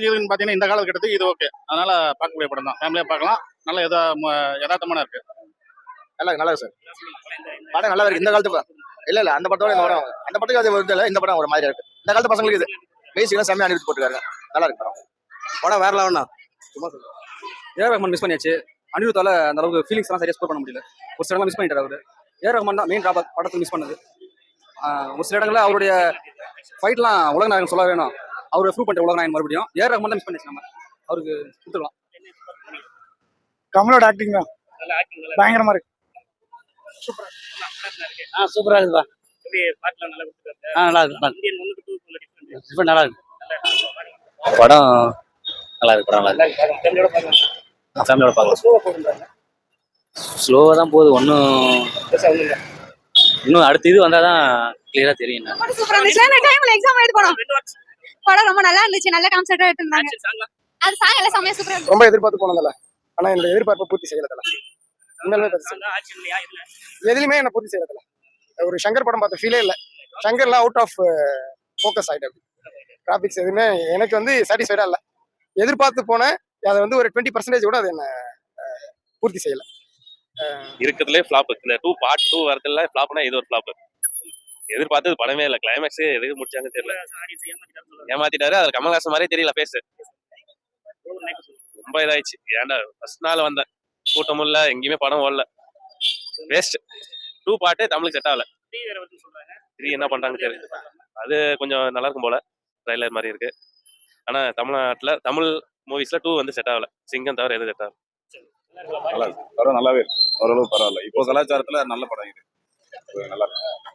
இதுன்னு பார்த்தீங்கன்னா இந்த காலகட்டத்துக்கு இது ஓகே அதனால பார்க்கக்கூடிய படம் தான். ஃபேமிலியாக பார்க்கலாம். நல்ல எதா யதார்த்தமான இருக்கு. நல்லா நல்லா இருக்கு சார். படம் நல்லா இருக்கு. இந்த காலத்து படம் இல்ல இல்ல அந்த படத்தோட இந்த படம் அந்த படத்துக்கு அது வருது இந்த படம் ஒரு மாதிரி இருக்கு. இந்த காலத்து பசங்களுக்கு இது. பேசிக்கலாம் செம்மையா அனுப்பி போட்டுருக்காங்க. நல்லா இருக்கு படம். படம் வேற லெவல்னா சும்மா சொல்லுங்க ஏஆர் ரஹ்மான் மிஸ் பண்ணியாச்சு. அனிருத்தால அந்த அளவுக்கு ஃபீலிங்ஸ் எல்லாம் சரியா ஸ்கோர் பண்ண முடியல. ஒரு சில மிஸ் பண்ணிட்டாரு அவரு. ஏஆர் ரஹ்மான் தான் மெயின் ட்ராபேக் படத்தை மிஸ் பண்ணது. ஆஹ் ஒரு சில இடங்கள்ல அவருடைய ஃபைட்லாம் உலக நாயகன் சொல்ல வேணும். அவர் ப்ரூவ் பண்ணிட்ட உலக நாயகன் மறுபடியும் ஏஆர் ரஹ்மான் தான் மிஸ் பண்ணிச்சு நம்ம. அவருக்கு கொடுத்துக்கலாம் கமலோட ஆக்டிங் தான் பயங்கரமா இருக்கு. ஆ சூப்பரா இருக்குப்பா. ஆ நல்லா இருக்கு இப்போ நல்லா இருக்கு. படம் நல்லா இருக்கு படம் நல்லா இருக்கு. ஃபேமிலியோட பார்க்கலாம் ஸ்லோவாக தான் போகுது. ஒன்றும் இன்னும் அடுத்த இது வந்தால் தான் கிளியராக தெரியும். படம் ரொம்ப நல்லா இருந்துச்சு. நல்ல கான்செப்டா எடுத்திருந்தாங்க. அது சாங் எல்லாம் செமையா சூப்பரா ரொம்ப எதிர்பார்த்து போனதில்ல. ஆனா என்னோட எதிர்பார்ப்பை பூர்த்தி செய்யல தல உண்மையிலுமே. எதுலையுமே என்ன பூர்த்தி செய்யல தல ஒரு சங்கர் படம் பார்த்த ஃபீலே இல்ல. சங்கர்லாம் அவுட் ஆஃப் ஃபோக்கஸ் ஆயிட்டு கிராபிக்ஸ் எதுவுமே எனக்கு வந்து சாட்டிஸ்ஃபைடா இல்ல. எதிர்பார்த்து போனேன் அதை வந்து ஒரு டுவெண்ட்டி பர்சன்டேஜ் கூட அது என்ன பூர்த்தி செய்யல. இருக்கிறதுலே ஃபிளாப் இந்த டூ பார்ட் டூ வரதுல ஃபிளாப்னா இது ஒரு ஃபிளாப் எதிர்பார்த்தது படமே இல்லை. கிளைமேக்ஸ் எதுக்கு முடிச்சாங்க தெரியல. ஏமாத்திட்டாரு அதுல கமல்ஹாசன் மாதிரியே தெரியல பேசு ரொம்ப இதாயிடுச்சு. ஏன்டா ஃபர்ஸ்ட் நாள் வந்தேன். கூட்டமும் இல்ல எங்கேயுமே படம் ஓடல. வேஸ்ட் டூ பாட்டு தமிழுக்கு செட் ஆகல. த்ரீ என்ன பண்றாங்க தெரியல. அது கொஞ்சம் நல்லா இருக்கும் போல. ட்ரைலர் மாதிரி இருக்கு. ஆனா தமிழ்நாட்டுல தமிழ் மூவிஸ்ல டூ வந்து செட் ஆகல. சிங்கம் தவிர எதுவும் செட் ஆகல. நல்லா இருக்கு? நல்லாவே இருக்கு. ஓரளவு பரவாயில்ல. இப்போ கலாச்சாரத்துல நல்ல படம் இது. நல்லா இருக்கு.